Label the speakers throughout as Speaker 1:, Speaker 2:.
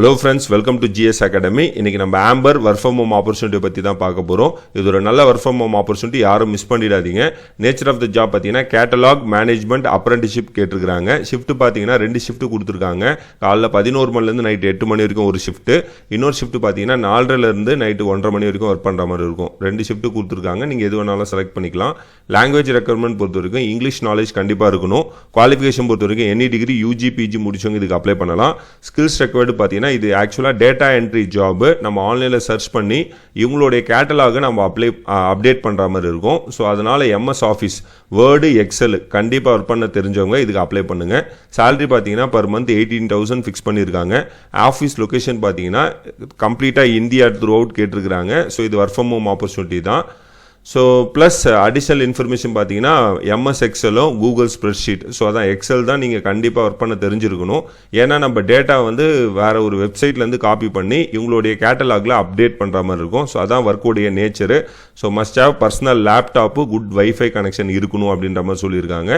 Speaker 1: Hello friends welcome to GS academy இன்னைக்கு நம்ம Amber work from home opportunity பற்றி தான் பார்க்க போகிறோம் இது ஒரு நல்ல ஒர்க் ஃப்ரம் ஹோம் ஆப்பர்ச்சுனிட்டி யாரும் மிஸ் பண்ணிடாதீங்க. நேச்சர் ஆஃப் த ஜாப் பார்த்தீங்கன்னா கேட்டலாக் மேனேஜ்மெண்ட் அப்ரண்டிஷிப் கேட்டிருக்காங்க ஷிஃப்ட் பார்த்தீங்கன்னா ரெண்டு ஷிஃப்ட் கொடுத்துருக்காங்க. காலைல பதினோரு மணிலேருந்து நைட்டு எட்டு மணி வரைக்கும் ஒரு ஷிஃப்ட்டு இன்னொரு ஷிஃப்ட் பார்த்தீங்கன்னா நாலரைலேருந்து நைட்டு ஒன்றரை மணி வரைக்கும் ஒர்க் பண்ணுற மாதிரி இருக்கும். ரெண்டு ஷிஃப்ட் கொடுத்துருக்காங்க. நீங்கள் எது வேணாலும் செலக்ட் பண்ணிக்கலாம். லாங்குவேஜ் ரெக்குவயர்மெண்ட் பொறுத்த வரைக்கும் இங்கிலீஷ் நாலேஜ் கண்டிப்பாக இருக்கணும் குவாலிஃபிகேஷன் பொறுத்த வரைக்கும் எனி டிகிரி யூஜி பிஜி முடிச்சவங்க இதுக்கு அப்ளை பண்ணலாம். ஸ்கில்ஸ் ரெக்வயர்டு பார்த்தீங்கன்னா இது ஆக்சுவலாக டேட்டா என்ட்ரி ஜாப் நம்ம ஆன்லைனில் சர்ச் பண்ணி இவங்களுடைய கேட்டலாக நம்ம அப்ளை அப்டேட் பண்ணுற மாதிரி இருக்கும். ஸோ அதனால் எம்எஸ் ஆஃபீஸ் வேர்டு எக்ஸல் கண்டிப்பாக ஒர்க் பண்ண தெரிஞ்சவங்க இதுக்கு அப்ளை பண்ணுங்கள் சேலரி பார்த்தீங்கன்னா per month eighteen thousand fix பண்ணியிருக்காங்க ஆஃபீஸ் லொக்கேஷன் பார்த்தீங்கன்னா கம்ப்ளீட்டாக இந்தியா த்ரூ அவுட் கேட்டிருக்கிறாங்க. ஸோ இது ஒர்க் ஃப்ரம் ஹோம் ஆப்பர்ச்சுனிட்டி தான். ஸோ ப்ளஸ் அடிஷ்னல் இன்ஃபர்மேஷன் பார்த்தீங்கன்னா எம்எஸ் எக்ஸலும் கூகுள் ஸ்ப்ரெட்ஷீட் ஸோ அதான் எக்ஸல் தான் நீங்கள் கண்டிப்பாக ஒர்க் பண்ண தெரிஞ்சிருக்கணும். ஏன்னா நம்ம டேட்டா வந்து வேறு ஒரு வெப்சைட்லேருந்து காப்பி பண்ணி இவங்களுடைய கேட்டலாகில் அப்டேட் பண்ணுற மாதிரி இருக்கும். ஸோ அதான் ஒர்க்குடைய nature so must have personal laptop good wifi connection இருக்கணும் அப்படின்ற மாதிரி சொல்லியிருக்காங்க.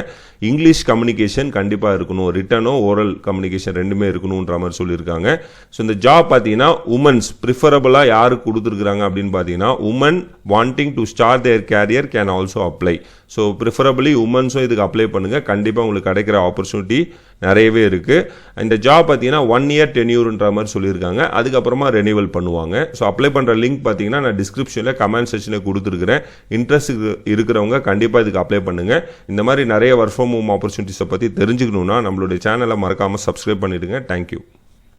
Speaker 1: இங்கிலீஷ் கம்யூனிகேஷன் கண்டிப்பாக இருக்கணும். ரிட்டனோ ஓரல் கம்யூனிகேஷன் ரெண்டுமே இருக்கணுன்ற மாதிரி சொல்லியிருக்காங்க. ஸோ இந்த ஜாப் பார்த்தீங்கன்னா உமன்ஸ் ப்ரிஃபரபுளாக யாருக்கு கொடுத்துருக்குறாங்க அப்படின்னு பார்த்தீங்கன்னா woman wanting to start their career can also apply so preferably உமன்ஸும் இதுக்கு அப்ளை பண்ணுங்கள் கண்டிப்பாக உங்களுக்கு கிடைக்கிற ஆப்பர்ச்சுனிட்டி நிறையவே இருக்குது இந்த ஜாப் பார்த்தீங்கன்னா ஒன் இயர் டென்யூர்ன்ற மாதிரி சொல்லியிருக்காங்க. அதுக்கப்புறமா ரெனியூவல் பண்ணுவாங்க. ஸோ அப்ளை பண்ணுற லிங்க் பார்த்தீங்கன்னா நான் டிஸ்கிரிப்ஷனில் கமெண்ட் செக்ஷனில் கொடுத்துருக்குறேன். இன்ட்ரெஸ்ட் இருக்கிறவங்க கண்டிப்பாக இதுக்கு அப்ளை பண்ணுங்கள் இந்த மாதிரி நிறைய ஒர்க் ஃப்ரம் ஹோம் ஆப்பர்ச்சுனிட்டிஸை பற்றி தெரிஞ்சுக்கணுன்னா நம்மளுடைய சேனலை மறக்காமல் சப்ஸ்கிரைப் பண்ணிவிடுங்க தேங்க்யூ